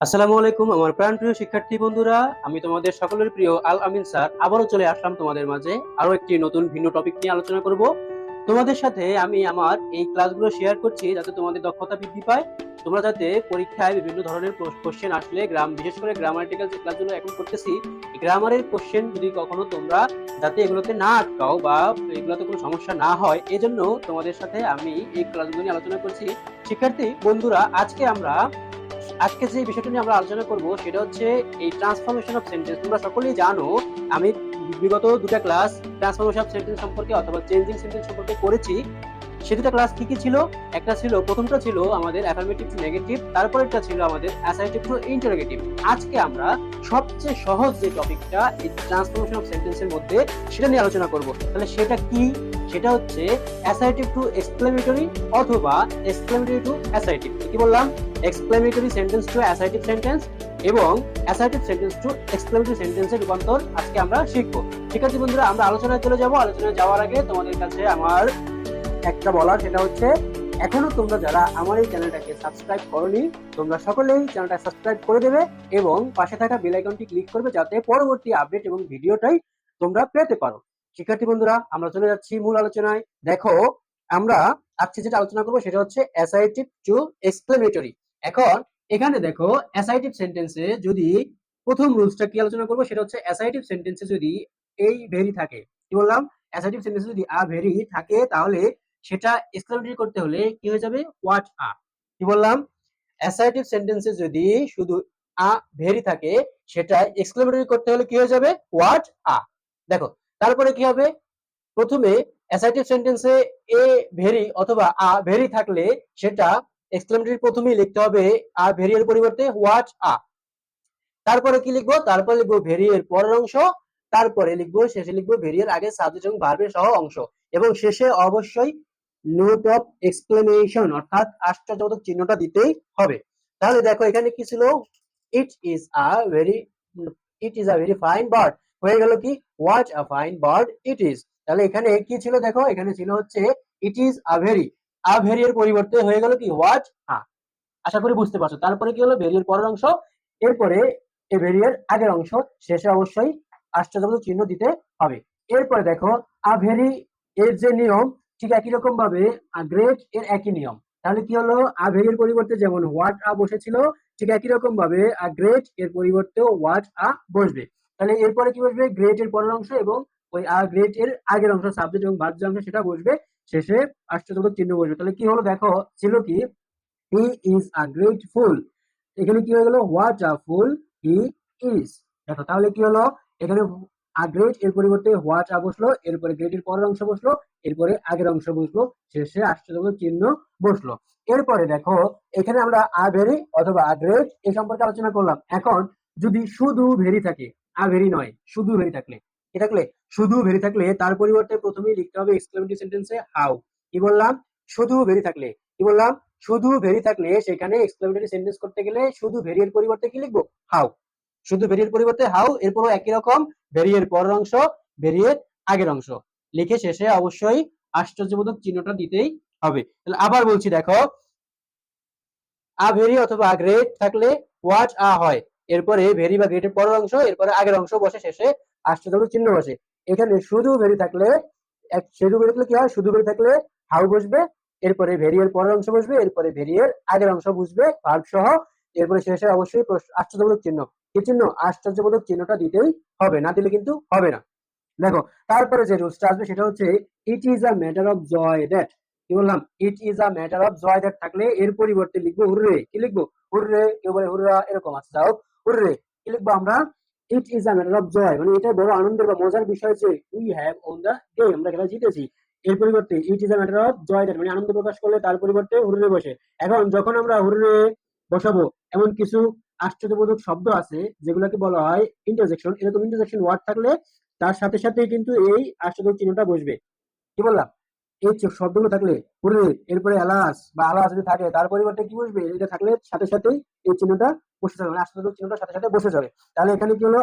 আসসালামু আলাইকুম, আমার প্রাণপ্রিয় শিক্ষার্থী বন্ধুরা। আমি তোমাদের সকলের প্রিয় আল আমিন স্যার। আবারও চলে আসলাম তোমাদের মাঝে। আরও একটি নতুন ভিন্ন টপিক নিয়ে আলোচনা করব। তোমাদের সাথে আমি আমার এই ক্লাসগুলো শেয়ার করছি যাতে তোমাদের দক্ষতা বৃদ্ধি পায়। তোমরা যাতে পরীক্ষায় বিভিন্ন ধরনের কোশ্চেন আসলে গ্রাম বিশেষ করে গ্রামাটিক্যাল যে ক্লাসগুলো এখন করতেছি গ্রামারের কোশ্চেন যদি কখনো তোমরা যাতে এগুলোতে না আটকাও বা এগুলোতে কোনো সমস্যা না হয়, এজন্য তোমাদের সাথে আমি এই ক্লাসগুলো নিয়ে আলোচনা করছি। শিক্ষার্থী, বন্ধুরা, আজকে আমরা আজকে যে বিষয়টা নিয়ে আমরা আলোচনা করব, সেটা হচ্ছে এই ট্রান্সফরমেশন অফ সেন্টেন্স তোমরা সকলেই জানো, আমি বিগত দুটা ক্লাস ট্রান্সফরমেশন অফ সেন্টেন্স সম্পর্কে অথবা চেঞ্জিং সেন্টেন্স সম্পর্কে করেছি। সে দুটা ক্লাস কি কি ছিল? একটা ছিল, প্রথমটা ছিল আমাদের অ্যাফার্মেটিভ টু নেগেটিভ তারপরেরটা ছিল আমাদের অ্যাসাইটিভ টু ইন্টারোগেটিভ আজকে আমরা সবচেয়ে সহজ যে টপিকটা এই ট্রান্সফরমেশন অফ সেন্টেন্সের মধ্যে, সেটা নিয়ে আলোচনা করব। তাহলে সেটা কি? সেটা হচ্ছে অ্যাসাইটিভ টু এক্সক্লেমেটরি অথবা এক্সক্লেমেটরি টু অ্যাসাইটিভ কি বললাম? Exclamatory sentence to assertive sentence এবং অ্যাসাইটিভ সেন্টেন্স টু এক্সক্লেমেটরি সেন্টেন্সের রূপান্তর আজকে আমরা শিখব। শিক্ষার্থী বন্ধুরা, আমরা আলোচনায় চলে যাব। আলোচনায় যাওয়ার আগে তোমাদের কাছে আমার একটা বলার, সেটা হচ্ছে এখনও তোমরা যারা আমার এই চ্যানেলটাকে সাবস্ক্রাইব করনি, তোমরা সকলেই চ্যানেলটা সাবস্ক্রাইব করে দেবে এবং পাশে থাকা বেল আইকনটি ক্লিক করবে যাতে পরবর্তী আপডেট এবং ভিডিওটাই তোমরা পেতে পারো। শিক্ষার্থী বন্ধুরা, আমরা চলে যাচ্ছি মূল আলোচনায়। দেখো, আমরা আজকে যেটা আলোচনা করব সেটা হচ্ছে অ্যাসাইটিভ টু এক্সক্লেমেটরি এখন, এখানে দেখো অ্যাসাইটিভ সেন্টেন্সে যদি প্রথম রুলসটা কি আলোচনা করব, সেটা হচ্ছে অ্যাসাইটিভ সেন্টেন্সে যদি এই ভেরি থাকে। কি বললাম? অ্যাসাইটিভ সেন্টেন্সে যদি আ ভেরি থাকে, তাহলে সেটা এক্সক্লেমেটরি করতে হলে কি হয়ে যাবে? হোয়াট আ কি বললাম? অ্যাসাইটিভ সেন্টেন্সে যদি শুধু আ ভেরি থাকে, সেটা এক্সক্লেমেটরি করতে হলে কি হয়ে যাবে? হোয়াট আ দেখো তারপরে কি হবে? প্রথমে অ্যাসাইটিভ সেন্টেন্সে এ ভেরি অথবা আ ভেরি থাকলে সেটা এক্সক্লেমেটরি প্রথমেই লিখতে হবে আ ভেরি এর পরিবর্তে হোয়াট আ তারপরে কি লিখব? তারপরে লিখব ভেরি এর পরের অংশ, তারপরে লিখব, শেষে লিখব ভেরি এর আগে সাবজেক্ট এবং ভার্বের সহ অংশ। এবং শেষে অবশ্যই নোট অফ এক্সক্লেমেশন অর্থাৎ আশ্চর্যবোধক চিহ্নটা দিতেই হবে। তাহলে দেখো এখানে কি ছিল? It is a very it is a very fine bird হয়ে গেল কি? What a fine bird it is তাহলে এখানে কি ছিল দেখো? এখানে ছিল হচ্ছে it is a very a very এর পরিবর্তে হয়ে গেল কি? হোয়াট আ আশা করি বুঝতে পারছ। তারপরে কি হলো? ভেরিয়ের পরের অংশ। এরপরে এই ভেরিয়ের আগের অংশ। শেষে অবশ্যই আশ্চর্যবোধক চিহ্ন দিতে হবে। এরপরে দেখো আ ভেরি এর যে নিয়ম, ঠিক একই রকম ভাবে গ্রেট এর একই নিয়ম। তাহলে কি হলো? আ ভেরির পরিবর্তে যেমন হোয়াট আ বসেছিল, ঠিক একই রকম ভাবে আ গ্রেট এর পরিবর্তেও হোয়াট আ বসবে। তাহলে এরপরে কি বসবে? গ্রেট এর পরের অংশ এবং ওই গ্রেট এর আগের অংশ সাবজেক্ট এবং ভার্ব যে অংশ সেটা বসবে। শেষে আশ্চর্যবোধক চিহ্ন বসবে। তাহলে কি হলো দেখো, ছিল কি? হি ইজ আ গ্রেট ফুল এখানে কি হয়ে গেল? What a full he is দেখো, তাহলে কি হলো? এখানে আ গ্রেট এর পরিবর্তে হোয়াট আ বসল, এরপরে গ্রেট এর পরের অংশ বসল, এরপরে আগের অংশ বসল, শেষে আশ্চর্যবোধক চিহ্ন বসল। এরপরে দেখো, এখানে আমরা আ ভেরি অথবা আ গ্রেট এই সম্পর্কে আলোচনা করলাম। এখন যদি শুধু ভেরি থাকে আ ভেরি নয়, শুধু ভেরি থাকলে। কি থাকলে? শুধু ভেরি থাকলে, তার পরিবর্তে প্রথমেই লিখতে হবে এক্সক্লেমেটিভ সেন্টেন্সে হাউ কি বললাম? শুধু ভেরি থাকলে। কি বললাম? শুধু ভেরি থাকলে, সেখানে এক্সক্লেমেটরি সেন্টেন্স করতে গেলে শুধু ভেরি এর পরিবর্তে কি লিখব? হাউ শুধু ভেরি এর পরিবর্তে হাউ এরপরও একই রকম, ভেরি এর পরের অংশ, ভেরি এর আগের অংশ। লিখে শেষে অবশ্যই আশ্চর্যবোধক চিহ্নটা দিতেই হবে। তাহলে আবার বলছি, দেখো আ ভেরি অথবা গ্রেট থাকলে হোয়াট আ হয়? এরপরে ভেরি বা গ্রেটের পরের অংশ, এরপরে আগের অংশ বসে, শেষে আশ্চর্যবোধক চিহ্ন বসে। এখানে শুধু ভেরি থাকলে শুধু ভেরি থাকলে কি হয়? শুধু ভেরি থাকলে হাউ বসবে, এরপরে ভেরিয়ের পরের অংশ বসবে, এরপরে ভেরিয়ের আগের অংশ বুঝবে ভার্ব সহ, এরপরে শেষে অবশ্যই আশ্চর্যবোধক চিহ্ন। কি চিহ্ন? আশ্চর্যবোধক চিহ্নটা দিতেই হবে, না দিলে কিন্তু হবে না। দেখো, তারপরে যে রুলসটা আসবে সেটা হচ্ছে it is a matter of joy that কি বললাম? It is a matter of joy that থাকলে এর পরিবর্তে লিখব হুররে। কি লিখব? হুররে, কেউ বলে হুররা, এরকম আছে। যাও হুররে কি লিখব আমরা? It is a matter of joy মানে এটা বড় আনন্দের বা মজার বিষয় যে we have on the day আমরা খেলা জিতেছি। এর পরিবর্তে it is a matter of joy মানে আনন্দ প্রকাশ করলে তার পরিবর্তে হুররে বসে। এখন যখন আমরা হুররে বসাবো, এমন কিছু আশ্চর্যবোধক শব্দ আছে যেগুলোকে বলা হয় ইন্টারজেকশন এরকম ইন্টারজেকশন ওয়ার্ড থাকলে তার সাথে সাথে কিন্তু এই আশ্চর্য চিহ্নটা বসবে। কি বললাম? এই শব্দগুলো থাকলে হুররে এরপরে আলাস বা আলাস যদি থাকে, তার পরিবর্তে কি বসবে? এটা থাকলে সাথে সাথেই এই চিহ্নটা বসে যাবে মানে আশ্চর্যবোধক চিহ্নটা সাথে সাথে বসে যাবে। তাহলে এখানে কি হলো?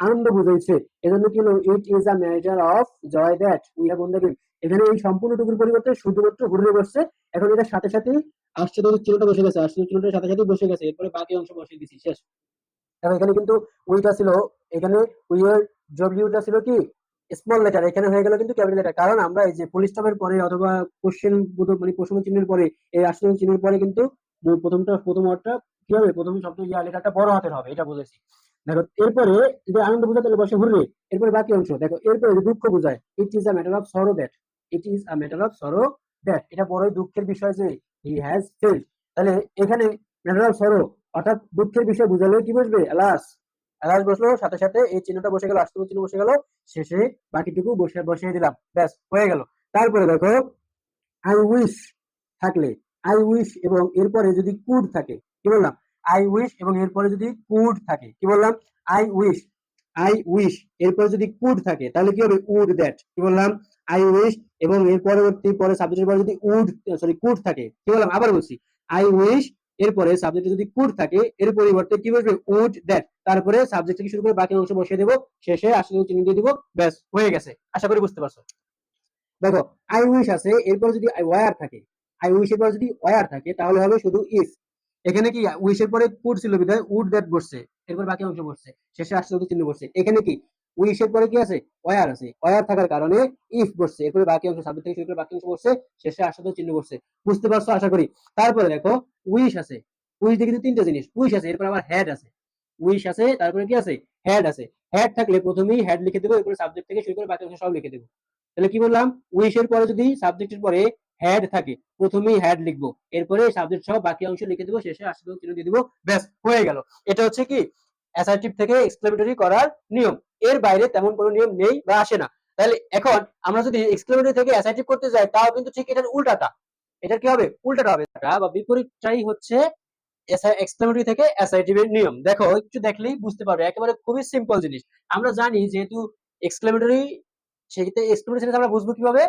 আনন্দ বুঝাইছে। এজন্য কি হলো? It is a matter of joy that we have the এখানে এই সম্পূর্ণটুকুর পরিবর্তে শুধুমাত্র হুররে বসছে। এখন এটার সাথে আসছে তো চিহ্নটা বসে গেছে আশ্চর্য চিহ্নটার সাথে সাথে বসে গেছে। এরপরে বাকি অংশ বসে দিছি, শেষ। এখন এখানে কিন্তু উইটা ছিল, এখানে উইয়ের ডব্লিউটা ছিল কি? স্মল লেটার এখানে হয়ে গেল কিন্তু ক্যাপিটাল লেটার কারণ আমরা এই যে পুলিশ স্টপের পরে অথবা কোশ্চেন মানে প্রশ্ন চিহ্নের পরে, এই আসল চিহ্নের পরে কিন্তু প্রথমটা, প্রথম ওয়ার্ডটা কি হবে? প্রথম শব্দ ইয়া লেটারটা বড় হাতের হবে, এটা বলেছি দেখো, এরপরে যদি আনন্দ বোঝাতে বসে হুররে এরপরে বাকি অংশ। দেখো, এরপরে যদি দুঃখ বোঝায় it is a matter of sorrow that it is a matter of sorrow that এটা বড়ই দুঃখের বিষয় যে হি হ্যাজ ফেল্ড তাহলে এখানে ম্যাটার অফ সরো অর্থাৎ দুঃখের বিষয় বুঝালে কি বুঝবে অ্যালাস অ্যালাস বসল, সাথে সাথে এই চিহ্নটা বসে গেল আস্তব চিহ্ন বসে গেল। শেষে বাকিটুকু বসে, বসিয়ে দিলাম। ব্যাস, হয়ে গেল। তারপরে দেখো আই উইশ থাকলে আই উইশ এবং এরপরে যদি কুড থাকে, কি বললাম? আই উইশ এবং এরপরে যদি কুড থাকে, কি বললাম? আই উইশ আই উইশ এরপরে যদি কুড থাকে, তাহলে কি হবে? উড দ্যাট কি বললাম? আই উইশ এবং এর পরবর্তী পরে সাবজেক্টের পরে যদি উড সরি কুড থাকে, কি বললাম? আবার বলছি আই উইশ এরপরে সাবজেক্টে যদি কুড থাকে, এর পরিবর্তে কি বসবে? উড দ্যাট তারপরে সাবজেক্ট থেকে শুরু করে বাকি অংশ বসিয়ে দেবো, শেষে আসলে চিহ্ন দিয়ে দিব, ব্যাস, হয়ে গেছে। আশা করি বুঝতে পারছ। দেখো আই উইশ আছে, এরপরে যদি ওয়ার থাকে আই উইশ এর পরে যদি ওয়ার থাকে, তাহলে হবে শুধু ইফ এখানে কি উইশের পরে কুড ছিল বিধায় উড দ্যাট বসছে, এরপর বাকি অংশ বসছে, শেষে আসছে চিহ্ন বসছে। এখানে কি উইশের পরে কি আছে ওয়ার আছে ওয়ার থাকার কারণে ইফ বসছে, এরপরে বাকি অংশ সাবজেক্ট থেকে শুরু করে বাকি অংশ বসছে, শেষে আসলে চিহ্ন বসছে। বুঝতে পারছ, আশা করি। তারপরে দেখো উইশ আছে উইশ দেখি তিনটা জিনিস উইশ আছে, এরপর আবার হেড আছে। উইশ আছে, তারপরে কি আছে? হেড আছে। হেড থাকলে প্রথমেই লিখে দেবো, এরপরে সাবজেক্ট থেকে শুরু করে বাকি সব লিখে দেবো। তাহলে কি বললাম? পরে যদি সাবজেক্টের পরে থাকে, প্রথমেই লিখব। এরপরে সাবজেক্ট বাকি অংশ লিখে দেবো, শেষে চিহ্ন দিয়ে দিব, ব্যাস, হয়ে গেল। এটা হচ্ছে কি? অ্যাসার্টিভ থেকে করার নিয়ম। এর বাইরে তেমন কোনো নিয়ম নেই বা আসে না। তাহলে এখন আমরা যদি এক্সক্লেমেটরি থেকে অ্যাসার্টিভ করতে যাই, তাও কিন্তু ঠিক এটার উল্টাটা। এটার কি হবে? উল্টাটা হবে। বা বিপরীতটাই হচ্ছে এক্সক্লেমেটরি থেকে এর নিয়ম। দেখো, একটু দেখলেই বুঝতে পারবে, একেবারে খুবই সিম্পল জিনিস। আমরা জানি যেহেতু এক্সক্লেমেটরি সেক্ষেত্রে এক্সক্লেমেটরি সেন্টেন্স আমরা বুঝব কীভাবে?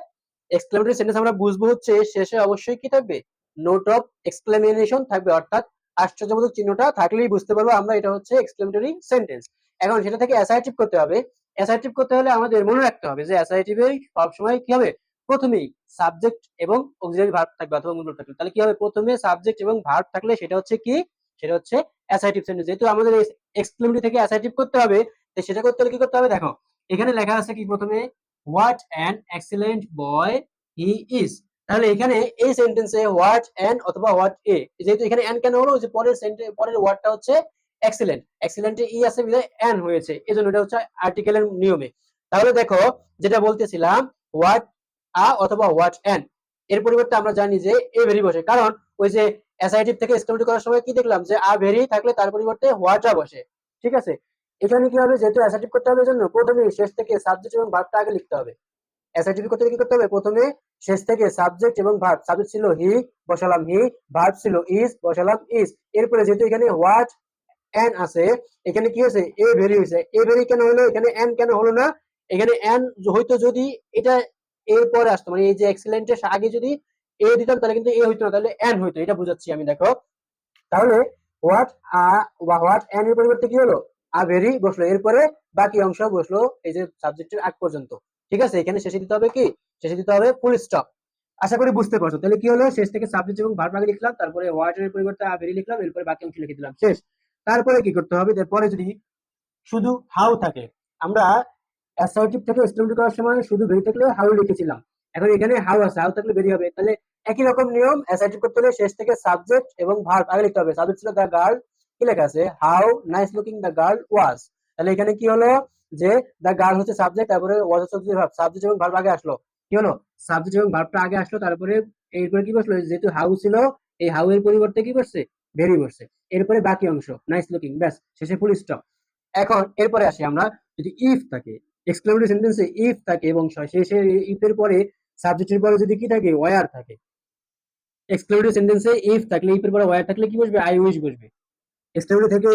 এক্সক্লেমেটরি সেন্টেন্স আমরা বুঝব হচ্ছে, শেষে অবশ্যই কি থাকবে? নোট অফ এক্সক্লেমেশন থাকবে, অর্থাৎ আশ্চর্যবোধক চিহ্নটা থাকলেই বুঝতে পারব আমরা এটা হচ্ছে এক্সক্লেমেটরি সেন্টেন্স এখন সেটা থেকে অ্যাসার্টিভ করতে হবে। অ্যাসার্টিভ করতে হলে আমাদের মনে রাখতে হবে যে অ্যাসার্টিভ এর সবসময় কি হবে? প্রথমেই সাবজেক্ট এবং অক্সিলারি ভার্ব থাকবে অথবা মূল থাকবে। তাহলে কি হবে? প্রথমে সাবজেক্ট এবং ভার্ব থাকলে সেটা হচ্ছে কি? সেটা হচ্ছে অ্যাসার্টিভ সেন্টেন্স যেহেতু আমাদের এক্সক্লেমেটরি থেকে অ্যাসার্টিভ করতে হবে তো সেটা করতে হলে কি করতে হবে? দেখো, এখানে লেখা আছে কি প্রথমে? What an excellent boy he is তাহলে এখানে এই সেন্টেন্সে হোয়াট অ্যান অথবা হোয়াট এ যেহেতু এখানে অ্যান কেন হলো? যে পরের সেন্টেন্স পরের ওয়ার্ডটা হচ্ছে এক্সেলেন্ট এক্সেলেন্টে ই আছে বিধায় অ্যান হয়েছে। এজন্য এটা হচ্ছে আর্টিকেলের নিয়মে। তাহলে দেখো, যেটা বলতেছিলাম হোয়াট আ অথবা হোয়াট অ্যান এর পরিবর্তে আমরা জানি যে এ ভেরি বসে। কারণ ওই যে অ্যাসাইটিভ থেকে এক্সক্লেমেটরি করার সময় কি দেখলাম যে আ ভেরি থাকলে তার পরিবর্তে হোয়াট আ বসে। ঠিক আছে? এখানে কি হবে? যেহেতু অ্যাসাইটিভ করতে হবে জন্য প্রথমে শেষ থেকে সাবজেক্ট এবং ভার্বটা আগে লিখতে হবে। অ্যাসাইটিভ করতে কি করতে হবে? প্রথমে শেষ থেকে সাবজেক্ট এবং ভার্ব সাবজেক্ট ছিল হি বসালাম হি ভার্ব ছিল ইজ বসালাম ইজ এরপরে যেহেতু এখানে হোয়াট এন আছে, এখানে কি হয়েছে? এ ভেরি হয়েছে। এ ভেরি কেন হলো? এখানে এন কেন হলো না? এখানে এন হয়তো যদি এটা এর পরে আসতো মানে এই যে এক্সেলেন্টের আগে যদি এ দিতাম তাহলে কিন্তু এ হইতো না, তাহলে এন হইতো, এটা বুঝাচ্ছি আমি, দেখো। তাহলে হোয়াট আ বা হোয়াট এন এর পরিবর্তে কি হলো? আ ভেরি বসল, এরপরে বাকি অংশ বসল এই যে সাবজেক্টের আগ পর্যন্ত, ঠিক আছে? এখানে শেষে দিতে হবে কি? শেষে দিতে হবে ফুল স্টপ আশা করি বুঝতে পারছ, তাহলে কি হলো? শেষ থেকে সাবজেক্ট এবং ভার্ব আগে লিখলাম, তারপরে হোয়াট এর পরিবর্তে আ ভেরি লিখলাম, এরপরে বাকি অংশ লিখে দিলাম, শেষ। তারপরে কি করতে হবে? এরপরে যদি শুধু হাউ থাকে, আমরা অ্যাসার্টিভ থেকে এক্সক্লেমেটরি করার সময় শুধু ভেরি থাকলে হাউ লিখেছিলাম। এখন এখানে হাউ আছে হাউ থাকলে ভেরি হবে। তাহলে একই রকম নিয়ম অ্যাসার্টিভ করতে হলে শেষ থেকে সাবজেক্ট এবং ভার্ব আগে লিখতে হবে। সাবজেক্ট ছিল দ্য গার্ল কি লেখা আছে? How nice looking the girl was তাহলে এখানে কি হলো? যে দ্য গার্ল হচ্ছে সাবজেক্ট তারপরে ওয়াজ হচ্ছে ভার্ব সাবজেক্ট এবং ভার্ব আগে আসলো। কি হলো? সাবজেক্ট এবং ভার্বটা আগে আসলো, তারপরে এরপরে কি বসল? যেহেতু হাউ ছিল, এই হাউ এর পরিবর্তে কি করছে ভেরি বসছে। এরপরে বাকি অংশ নাইস লুকিং ব্যাস, শেষে ফুল স্টপ এখন এরপরে আসি আমরা, যদি ইফ থাকে এক্সক্লেমেটরি সেন্টেন্সে ইফ থাকে এবং শেষে ইফের পরে সাবজেক্টের পরে যদি কি থাকে ওয়ার থাকে। এক্সক্লেমেটরি সেন্টেন্সে ইফ থাকলে ইফের পরে ওয়ার থাকলে কি বসবে? আই উইশ বসবে। এক্সক্লেমেটরি থেকে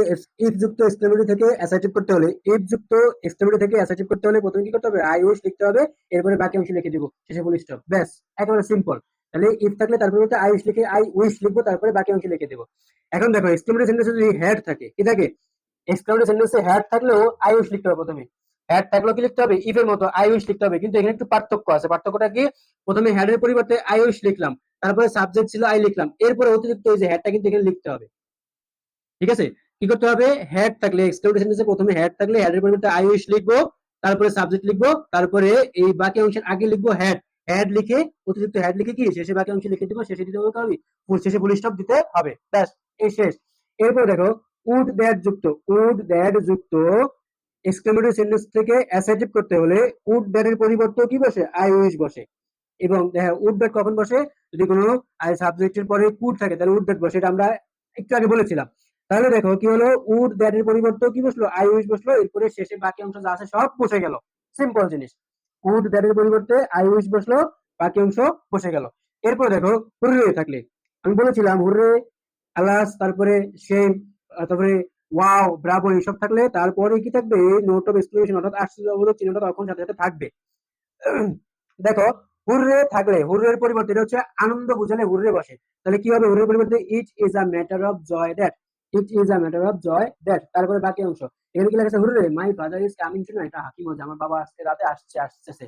ইফ যুক্ত এক্সক্লেমেটরি থেকে অ্যাসার্টিভ করতে হলে ইফ যুক্ত এক্সক্লেমেটরি থেকে অ্যাসার্টিভ করতে হলে প্রথমে কি করতে হবে? আই উইশ লিখতে হবে, এরপরে বাকি অংশ লিখে দিব। শেষে ফুল স্টপ ব্যাস, একেবারে সিম্পল তাহলে ইফ থাকলে তারপরে আই উইশ লিখে আই উইশ লিখব, তারপরে বাকি অংশ লিখে দেবো। এখন দেখো এক্সক্লেমেটরি সেন্টেন্সে যদি হেড থাকে, কি থাকে? এক্সক্লেমেটরি সেন্টেন্সে হেড থাকলেও আই উইশ লিখতে হবে প্রথমে। হ্যাড লিখতে হবে ইফ এর মতো লিখতে হবে, কিন্তু এখানে একটু পার্থক্য আছে। পার্থক্যটা কি? প্রথমে হ্যাড এর পরিবর্তে লিখলাম, তারপরে সাবজেক্ট ছিল আই লিখলাম, এরপরে অতিরিক্ত এই যে হ্যাডটা কিন্তু এখানে লিখতে হবে। ঠিক আছে? কি করতে হবে? হ্যাড থাকলে প্রথমে হ্যাড থাকলে হ্যাড এর পরিবর্তে লিখব, তারপরে সাবজেক্ট লিখব, তারপরে এই বাকি অংশের আগে লিখব হ্যাড হ্যাড লিখে অতিরিক্ত হ্যাড লিখে কি? শেষে বাকি অংশ লিখে দিব, শেষে দিতে হবে কারণ শেষে ফুল স্টপ দিতে হবে। ব্যাস, এই শেষ। এরপর দেখো, উড দ্যাট যুক্ত, উড দ্যাট যুক্ত এক্সক্লেমেটরি সেন্টেন্স থেকে অ্যাসাইটিভ করতে হলে উড দ্যাট এর পরিবর্তে কি বসে? আই উইশ বসে। এবং দেখো উড দ্যাট কখন বসে? যদি কোনো আই সাবজেক্টের পরে কুড থাকে, তাহলে উড দ্যাট বসে, এটা আমরা একটু আগে বলেছিলাম। তাহলে দেখো, কি হলো? উড দ্যাট এর পরিবর্তে কি বসল? আই উইশ বসল, এরপরে শেষে বাকি অংশ যা আছে সব বসে গেল। সিম্পল জিনিস। উড দ্যাট এর পরিবর্তে আই উইশ বসল, বাকি অংশ বসে গেল। এরপর দেখো, হুররে থাকলে। আমি বলেছিলাম, হুররে আলাস তারপরে সেম তারপরে ওয়াও ব্রাভো এইসব থাকলে তারপরে কি থাকবে? নোট অফ এক্সক্লেমেশন অর্থাৎ আশ্চর্যবোধক চিহ্নটা তখন সাথে সাথে থাকবে। দেখো, হুররে থাকলে, হুররের পরিবর্তে, এটা হচ্ছে আনন্দ বুঝালে হুররে বসে। তাহলে কি হবে? হুররের পরিবর্তে it is a matter of joy that it is a matter of joy that তারপরে বাকি অংশ। এখানে কি লেখা আছে? Hurray my father is coming to এটা হাকি মজা আমার বাবা আজকে রাতে আসছে আসছে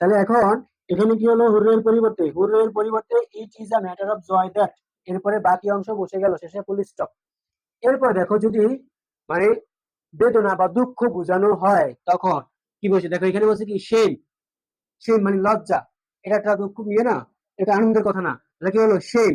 তাহলে এখন, এখানে কি হলো হুররের পরিবর্তে? হুররের পরিবর্তে it is a matter of joy that এরপরে বাকি অংশ বসে গেল, শেষে ফুল স্টপ এরপর দেখো যদি মানে বেদনা বা দুঃখ বোঝানো হয়, তখন কি বলছে? দেখো এখানে বলছে কি সেম সেম মানে লজ্জা। এটা একটা দুঃখ ইয়ে না, এটা আনন্দের কথা না। এটা কি হলো? সেম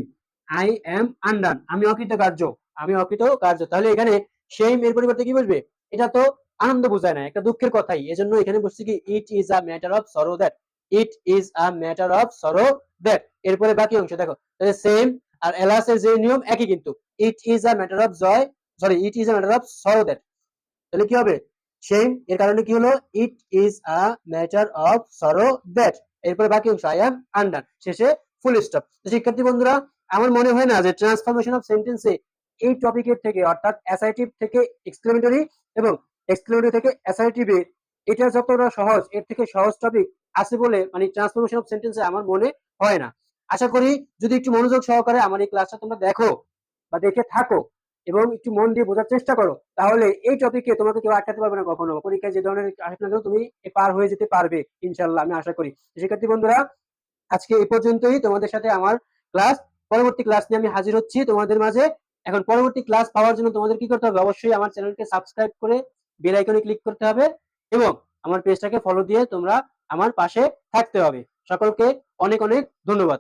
আই এম আন্ডার আমি অকৃতকার্য আমি অকৃতকার্য। তাহলে এখানে সেম এর পরিবর্তে কি বসবে এটা তো আনন্দ বোঝায় না, একটা দুঃখের কথাই। এজন্য এখানে বসছে কি it is a matter of sorrow that it is a matter of sorrow that এরপরে বাকি অংশ দেখো, তাহলে সেম আর এলাসের যে নিয়ম একই কিন্তু। It is a matter of joy sorry it is a matter of sorrow that তাহলে কি হবে? সেম এর কারণে কি হলো? It is a matter of sorrow that এরপরে বাকি অংশ আই আন্ডার শেষে ফুল স্টপ তো শিক্ষার্থী বন্ধুরা, আমার মনে হয় না যে ট্রান্সফরমেশন অফ সেন্টেন্সে এই টপিকের থেকে, অর্থাৎ অ্যাসাইটিভ থেকে এক্সক্লেমেটরি এবং এক্সক্লেমেটরি থেকে অ্যাসাইটিভে এটা যতটা সহজ, এর থেকে সহজ টপিক আছে বলে মানে ট্রান্সফরমেশন অফ সেন্টেন্সে আমার মনে হয় না। আশা করি যদি একটু মনোযোগ সহকারে আমার এই ক্লাসটা তোমরা দেখো বা দেখে থাকো এবং একটু মন দিয়ে বোঝার চেষ্টা করো, তাহলে এই টপিকে তোমাকে কেউ আটকাতে পারবে না কখনো। পরীক্ষায় যে ধরনের আসে তুমি পার হয়ে যেতে পারবে ইনশাল্লাহ আমি আশা করি। শিক্ষার্থী বন্ধুরা, আজকে এই পর্যন্তই। তোমাদের সাথে আমার ক্লাস পরবর্তী ক্লাস নিয়ে আমি হাজির হচ্ছি তোমাদের মাঝে। এখন পরবর্তী ক্লাস পাওয়ার জন্য তোমাদের কি করতে হবে? অবশ্যই আমার চ্যানেলকে সাবস্ক্রাইব করে বেল আইকনে ক্লিক করতে হবে এবং আমার পেজটাকে ফলো দিয়ে তোমরা আমার পাশে থাকতে হবে। সকলকে অনেক অনেক ধন্যবাদ।